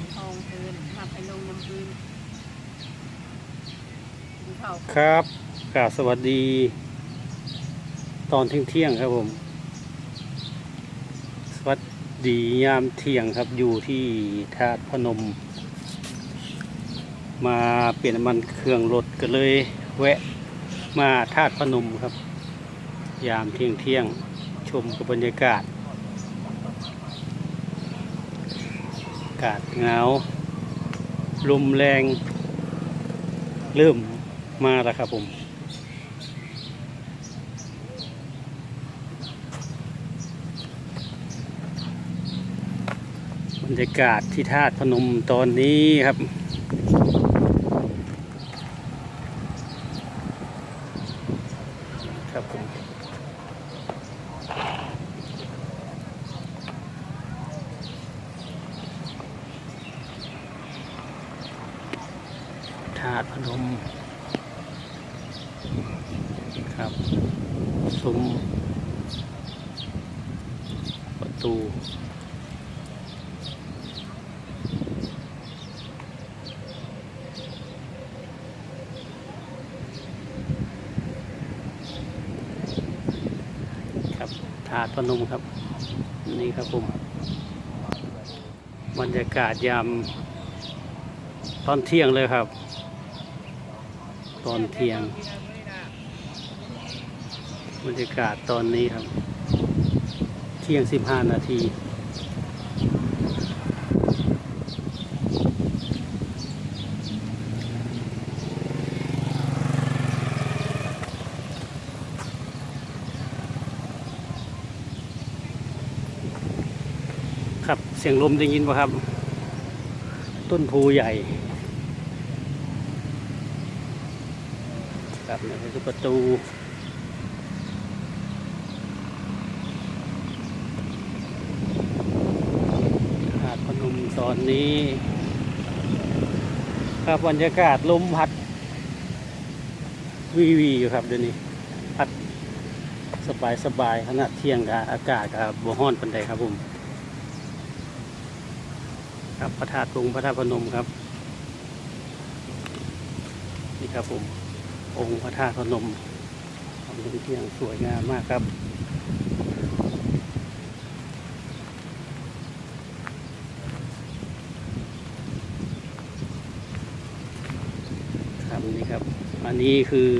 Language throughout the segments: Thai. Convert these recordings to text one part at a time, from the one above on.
นทองคืนมาไปลงน้ำคืนกินข้าวครับกราบสวัสดี ตอนเที่ยงเที่ยงครับผม สวัสดียามเที่ยงครับ อยู่ที่ธาตุพนม มาเปลี่ยนน้ำมันเครื่องรถก็เลย แวะมาธาตุพนมครับ ยามเที่ยงเที่ยงชมกับบรรยากาศ อากาศหนาวลมแรงเริ่มมาแล้วครับผมบรรยากาศที่ธาตุพนมตอนนี้ครับครับผม ธาตุพนม ครับซุ้มประตูครับถาดพนมครับ นี่ครับผมบรรยากาศยามตอนเที่ยงเลยครับ ตอนเที่ยงบรรยากาศตอนนี้ครับ เที่ยงสิบห้านาทีครับเสียงลมได้ยินป่ะครับ ต้นโพูใหญ่ ครับนี่คือประตูหาดพนมตอนนี้ ครับบรรยากาศลมพัด วีวีอยู่ครับเดี๋ยวนี้ พัดสบายสบายขณะเที่ยงกับอากาศกับบัวห้อนปันใดครับผม ครับพระธาตุองพระธาตุพนมครับ นี่ครับผม องค์พระธาตุพนมของเที่ยงสวยงามมากครับ ครับนี่ครับ อันนี้คือ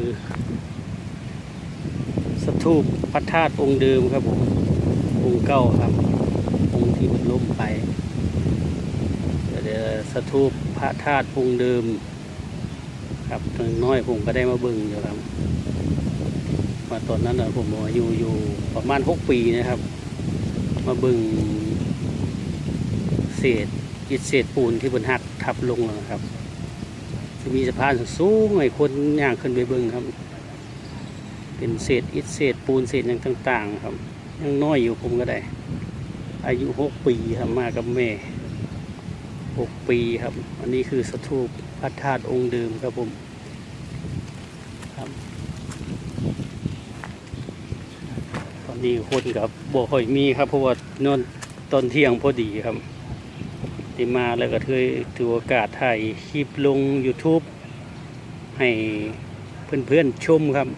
สถูปพระธาตุองค์เดิมครับผมองค์เก้าครับ องค์ที่มันล้มไปเดี๋ยวเดี๋ยวสถูปพระธาตุองค์เดิม ครับถึงน้อยผมก็ได้มาเบิ่งอยู่ครับ มาตอนนั้นนะผมอายุอยู่ประมาณหกปีนะครับ มาเบิ่งเศษอิฐเศษปูนที่บนหักทับลงนะครับจะมีสะพานสูงให้คนย่างขึ้นไปเบิ่งครับ เป็นเศษอิฐเศษปูนเศษอย่างต่าง ๆ ครับยังน้อยอยู่ผมก็ได้ อายุหกปีครับมากับแม่ หกปีครับ อันนี้คือสถูปพระธาตุองค์เดิมครับผมครับตอนนี้คนกับบ่ค่อยมีครับเพราะว่านอนตอนเที่ยงพอดีครับที่มาแล้วก็ถือถือโอกาสถ่ายคลิปลง YouTube ให้เพื่อนๆชมครับ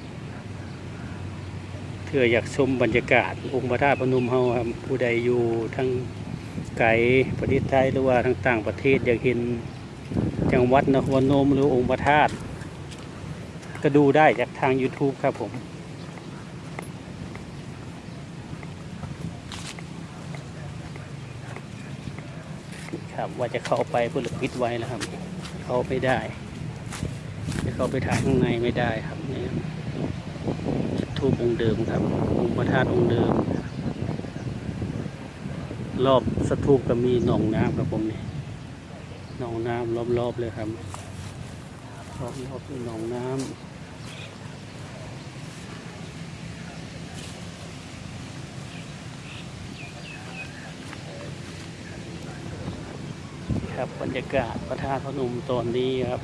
เพื่ออยากชมบรรยากาศองค์พระธาตุพนมเฮาครับผู้ใดอยู่ทั้ง ไกลประเทศไทยหรือว่าทั้งต่างประเทศอยากเห็นจังหวัดนครนมหรือองค์พระธาตุก็ดูได้จากทาง YouTube ครับผมครับว่าจะเข้าไปเพื่อปิดไว้นะครับ เข้าไม่ได้ จะเข้าไปถ่ายข้างในไม่ได้ครับนี่ทูปองค์เดิมครับองค์พระธาตุองค์เดิม รอบสถูปก็มีหนองน้ำครับผมนี่หนองน้ำรอบๆเลยครับรอบๆเป็นหนองน้ำครับบรรยากาศพระธาตุพนมตอนนี้ครับ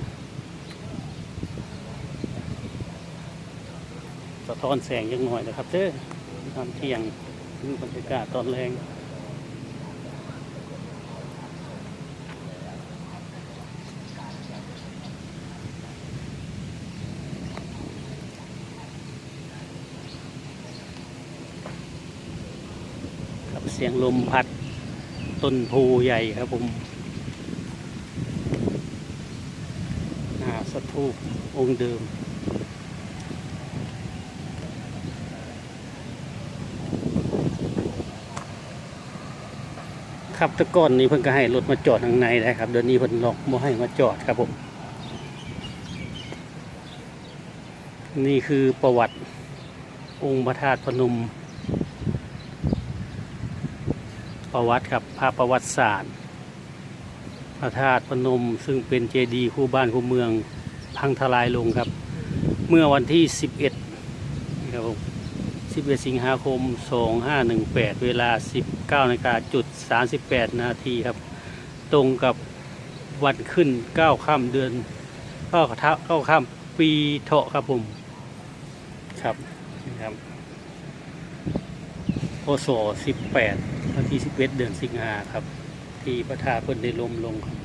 สะท้อนแสงยังหน่อยนะครับเด้อตอนเที่ยงนี่บรรยากาศตอนแรง เสียงลมพัดต้นโพใหญ่ครับผมหน้าสถูปองค์เดิม ครับต่ก่อนนี้เพิ่นก็ให้รถมาจอดข้างในได้ครับ เดี๋ยวนี้เพิ่นล็อกบ่ให้มาจอดครับผม นี่คือประวัติองค์พระธาตุพนม ประวัติครับภาพประวัติศาสตร์ พระธาตุพนมซึ่งเป็นเจดีย์คู่บ้านคู่เมืองพังทลายลงครับ เมื่อวันที่ 11ครับผม11 สิงหาคม 2518 เวลา 19นาฬิกาจุด 38 นาทีครับ ตรงกับวันขึ้น 9 ค่ำเดือนเข้าทัเข้าค่ำปีเถาะครับผมครับนี่ครับพศ18 ที่11เดือนสิงหาครับ ที่พระธาตุเพิ่นได้ลมลงครับ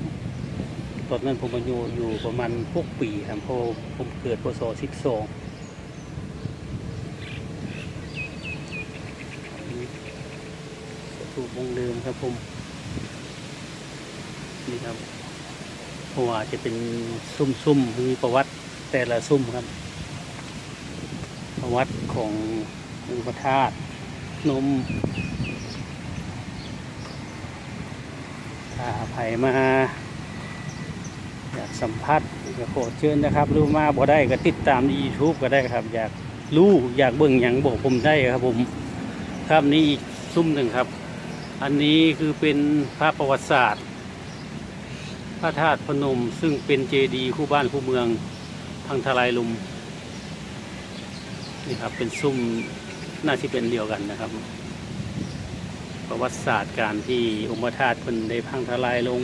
ตอนนั้นผมอายุอยู่ประมาณ6ปีครับพผมเกิดพศ12ถูกวงเดิมครับผมนี่ครับเพราะว่าจะเป็นซุ่มๆมีประวัติแต่ละซุ่มครับ ประวัติขององค์พระธาตุนมาไผมา อยากสัมผัสก็ขอเชิญนะครับ รู้มาบ่ได้ก็ติดตามใน YouTube ก็ได้ครับ อยากรู้อยากเบิ่งอย่างบอกผมได้ครับผมครับนี่อีกซุ่มหนึ่งครับ อันนี้คือเป็นพระประวัติศาสตร์ พระธาตุพนมซึ่งเป็นเจดีย์คู่บ้านคู่เมืองพังทลายลุมนี่ครับเป็นซุ้มน่าจะเป็นเดียวกันนะครับ ประวัติศาสตร์การที่องค์พระธาตุเพิ่นได้พังทลายลง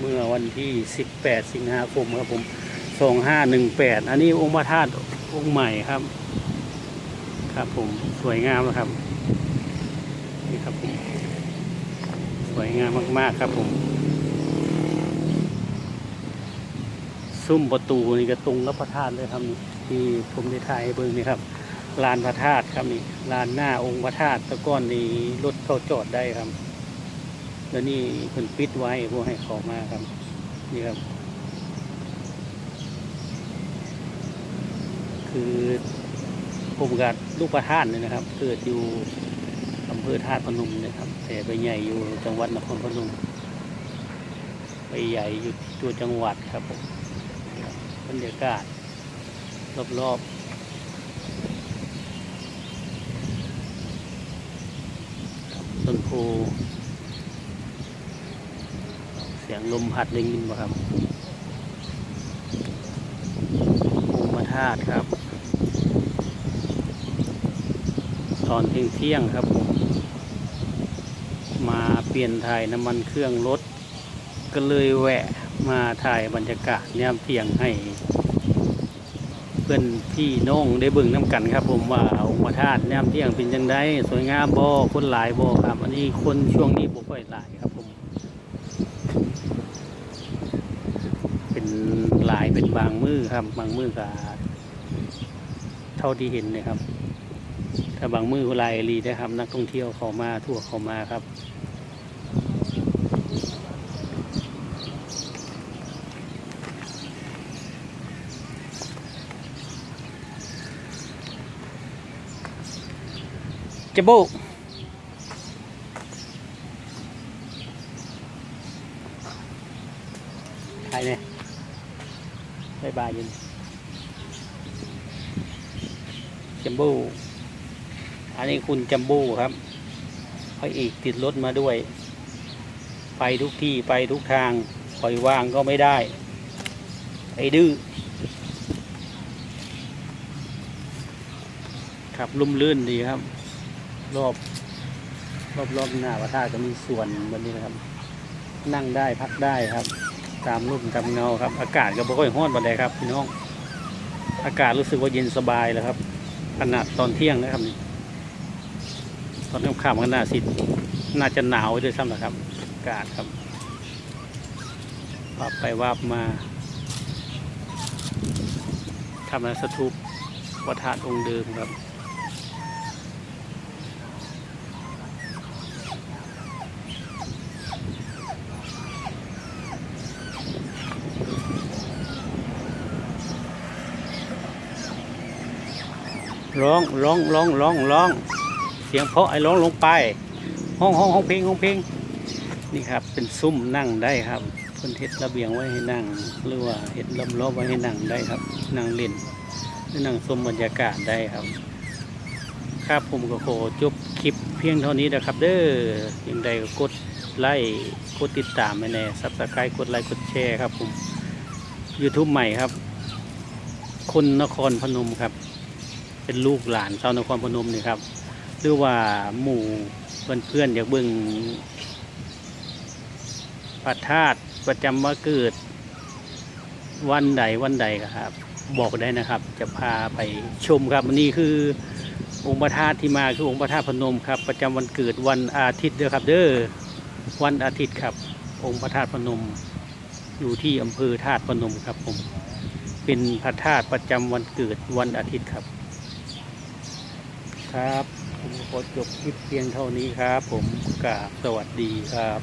เมื่อวันที่ 18 สิงหาคมครับผม 2518 อันนี้องค์พระธาตุองค์ใหม่ครับ ครับผมสวยงามนะครับนี่ครับผมสวยงามมาก ๆ ครับผม ซุ้มประตูนี่ก็ตรงกับพระธาตุเลยครับที่ผมได้ถ่ายเบิ่งนี่ครับ ลานพระธาตุครับนี่ลานหน้าองค์พระธาตุตะก้อนนี้รถเข้าจอดได้ครับ แล้วนี่เพิ่นปิดไว้พวกให้เขอมาครับ นี่ครับ คือผมกับลูกพระธาตุเนี่ยนะครับ เกิดอยู่อำเภอธาตุพนมนะครับ แต่ไปใหญ่อยู่จังหวัดนครพนม ไปใหญ่อยู่ตัวจังหวัดครับผมบรรยากาศรอบๆ ต้นโพเสียงลมพัดได้ยินป่ครับองค์ธาตุครับ ตอนเที่ยงเที่ยงครับผมมาเปลี่ยนถ่ายน้ำมันเครื่องรถ ก็เลยแวะมาถ่ายบรรยากาศยามเที่ยงให้ เพื่อนพี่น้องได้เบิ่งน้ำกันครับ ผมว่าองค์พระธาตุยามเที่ยงเป็นยังไงสวยงามบ่คนหลายบ่ครับอันนี้คนช่วงนี้บ่ค่อยหลายครับผม เป็นหลายเป็นบางมือครับ บางมือก็เท่าที่เห็นเลยครับ ถ้าบางมือเวลายรีนะครับ นักท่องเที่ยวเขามาทั่วเขามาครับ จะโบกใครเนี่ยบายบายยินจัมโบ้อันนี้คุณจัมโบ้ครับพระเอกติดรถมาด้วย ไปทุกที่ไปทุกทางปล่อยวางก็ไม่ได้ ไอ้ดื้อขับลุ่มลื่นดีครับ รอบรอบรอบหน้าพระธาตุก็มีส่วนแบบนี้นะครับ นั่งได้พักได้ครับ ตามรุ่มตามเงาครับ อากาศก็บ่ค่อยร้อนบันไดครับพี่น้อง อากาศรู้สึกว่าเย็นสบายแล้วครับขนาดตอนเที่ยงนะครับนี่ตอนค่ำๆก็น่าสิน่าจะหนาวด้วยซ้ำนะครับ อากาศครับวับไปวับมาทำอะสถูปวัดธาตุองค์เดิมครับ ร้องร้องร้องร้องร้องเสียงเพราะไอ้ร้องลงไป ห้องห้องห้องเพลงห้องเพลงนี่ครับเป็นซุ้มนั่งได้ครับเพิ่นเฮ็ดระเบียงไว้ให้นั่ง หรือว่าเฮ็ดล้อมรอบไว้ให้นั่งได้ครับ นั่งเล่นหรือนั่งชมบรรยากาศได้ครับครับผมก็ขอจบคลิปเพียงเท่านี้นะครับ เด้อยังใดก็กดไลค์กดติดตามไปแน่ซับสไครต์กดไลค์กดแชร์ครับผม YouTube ใหม่ครับ คนนครพนมครับ เป็นลูกหลานชาวนครพนมนี่ครับหรือว่าหมู่เพื่อนๆอนอยากเบิ่งพระธาตุประจำวันเกิด วันใดวันใดครับ บอกได้นะครับ จะพาไปชมครับวันนี้คือองค์พระธาตุที่มาคือองค์พระธาตุพนมครับ ประจำวันเกิดวันอาทิตย์เด้อครับ เด้อวันอาทิตย์ครับ องค์พระธาตุพนม อยู่ที่อำเภอธาตุพนมครับผม เป็นพระธาตุประจำวันเกิดวันอาทิตย์ครับ ครับ ผมขอจบคลิปเพียงเท่านี้ครับ ผมกราบสวัสดีครับ